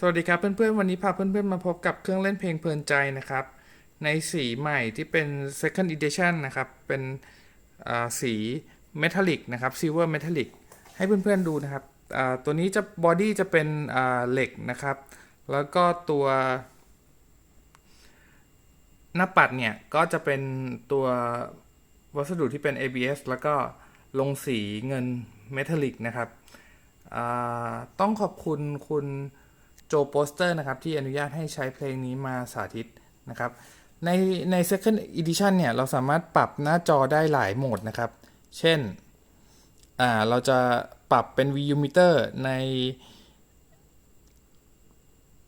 สวัสดีครับเพื่อนๆ วันนี้พาเพื่อนๆ มาพบกับเครื่องเล่นเพลงเพลินใจนะครับ ในสีใหม่ที่เป็น second edition นะครับ เป็นสี metallic นะครับ silver metallic ให้เพื่อนๆดูนะครับ ตัวนี้จะ body จะเป็นเหล็กนะครับ แล้วก็ตัว หน้าปัดเนี่ย ก็จะเป็นตัววัสดุที่เป็น ABS แล้วก็ลงสีเงิน metallic นะครับต้องขอบคุณคุณ โจโปสเตอร์นะครับที่อนุญาตให้ใช้เพลงนี้มาสาธิตนะครับ ในใน second edition เนี่ย เราสามารถปรับหน้าจอได้หลายโหมดนะครับ เช่นอ่าเราจะปรับเป็น VU meter ใน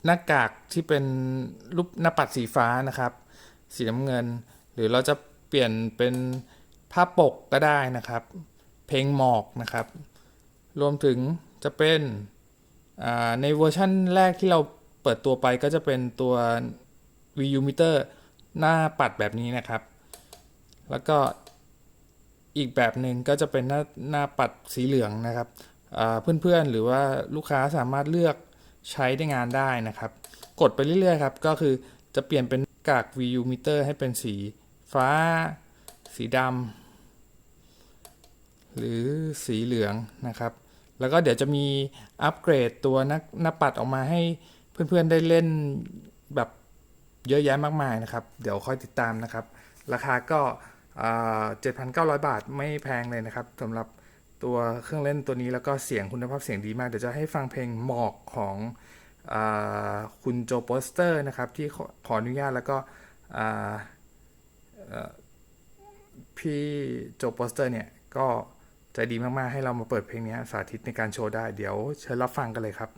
หน้ากากที่เป็นรูปหน้าปัดสีฟ้านะครับ สีน้ำเงิน หรือเราจะเปลี่ยนเป็นภาพปกก็ได้นะครับ เพลงหมอกนะครับ รวมถึงจะเป็น ในเวอร์ชั่นแรกที่เราเปิดตัวไปก็จะเป็นตัว VU meter หน้าปัดแบบนี้นะครับ แล้วก็อีกแบบหนึ่งก็จะเป็นหน้าหน้าปัดสีเหลืองนะครับเพื่อนๆหรือว่าลูกค้าสามารถเลือกใช้ได้งานได้นะครับ กดไปเรื่อยๆครับ ก็คือจะเปลี่ยนเป็นกาก VU meter ให้เป็นสีฟ้า สีดำหรือสีเหลืองนะครับ แล้วก็เดี๋ยวจะมีอัปเกรดตัวนักหน้าปัดออกมาให้เพื่อนๆได้เล่นแบบเยอะแยะมากมายนะครับ เดี๋ยวค่อยติดตามนะครับ ราคาก็เจ็ดพันเก้าร้อยบาทไม่แพงเลยนะครับสำหรับตัวเครื่องเล่นตัวนี้แล้วก็เสียงคุณภาพเสียงดีมาก เดี๋ยวจะให้ฟังเพลงหมอกของอคุณโจโปสเตอร์นะครับ ที่ขออนุญาตแล้วก็พี่โจโปสเตอร์เนี่ยก็ ใจดีมากๆ ให้เรามาเปิดเพลงนี้สาธิตในการโชว์ได้ เดี๋ยวเชิญรับฟังกันเลยครับ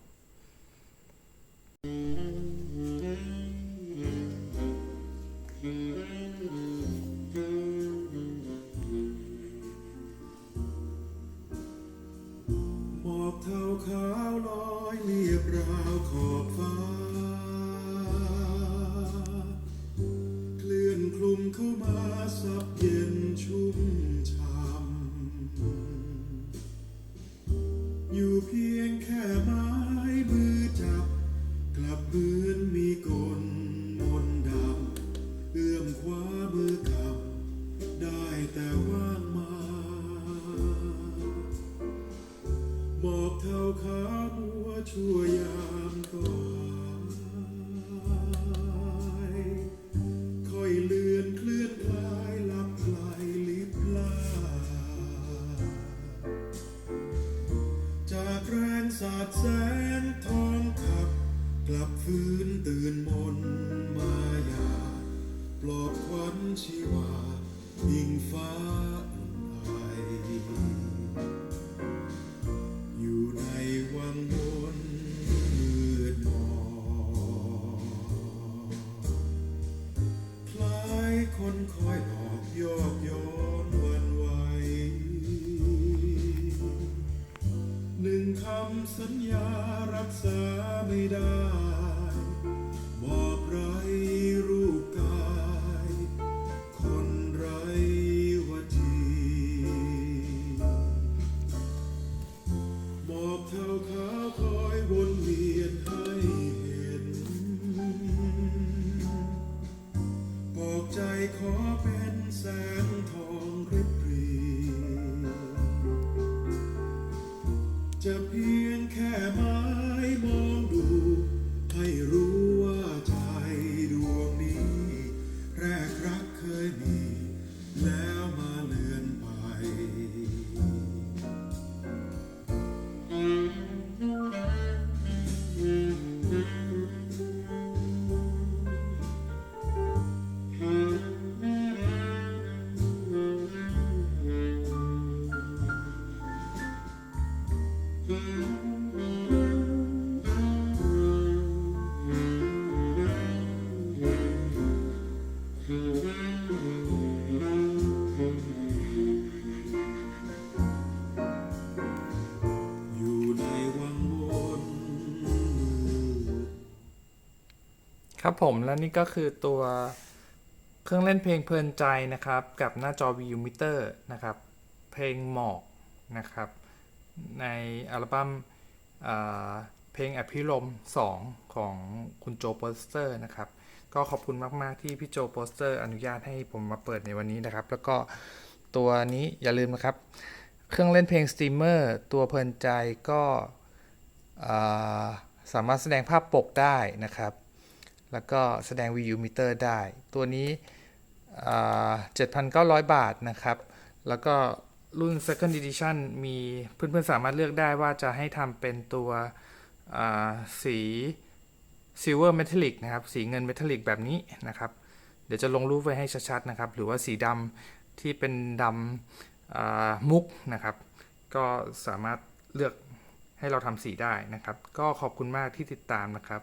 หมอกเทาขาวลอยเรียบราวขอบฟ้า เคลื่อนคลุมเข้ามาสับ ยามก่อนค่อยเลือนเคลื่อนคลายลับไหลลิบลา จากแรงสาดแสงทองขับ กลับฟื้นตื่นมนมายา ปลอบควันชีวา ยิ่งฟ้า สัญญารักษาไม่ได้ บอกไรรูปกาย คนไรวจีหมอกเท่าขาคอยวนเวียนให้เห็นบอกใจขอเป็นแสงทองริบ จะเพียงแค่ไม้ม ครับผมและนี่ก็คือตัวเครื่องเล่นเพลงเพลินใจนะครับ กับหน้าจอ VU meter นะครับ เพลงหมอกนะครับ ในอัลบั้มเพลงอภิรม 2 ของคุณโจโปสเตอร์นะครับ ก็ขอบคุณมาก ๆ ที่พี่โจโปสเตอร์อนุญาตให้ผมมาเปิดในวันนี้นะครับ แล้วก็ตัวนี้อย่าลืมนะครับ เครื่องเล่นเพลงสตรีมเมอร์ตัวเพลินใจก็สามารถแสดงภาพปกได้นะครับ แล้วก็แสดงวิวมิเตอร์ได้ ตัวนี้อ่า7,900 บาทนะครับ แล้วก็รุ่น Second Edition มีเพื่อนๆ สามารถเลือกได้ว่าจะให้ทำเป็นตัวสี Silver Metallic นะครับ สีเงิน Metallic แบบนี้นะครับ เดี๋ยวจะลงรูปไว้ให้ชัดๆ นะครับ หรือว่าสีดำที่เป็นดำมุกนะครับ ก็สามารถเลือกให้เราทำสีได้นะครับ ก็ขอบคุณมากที่ติดตามนะครับ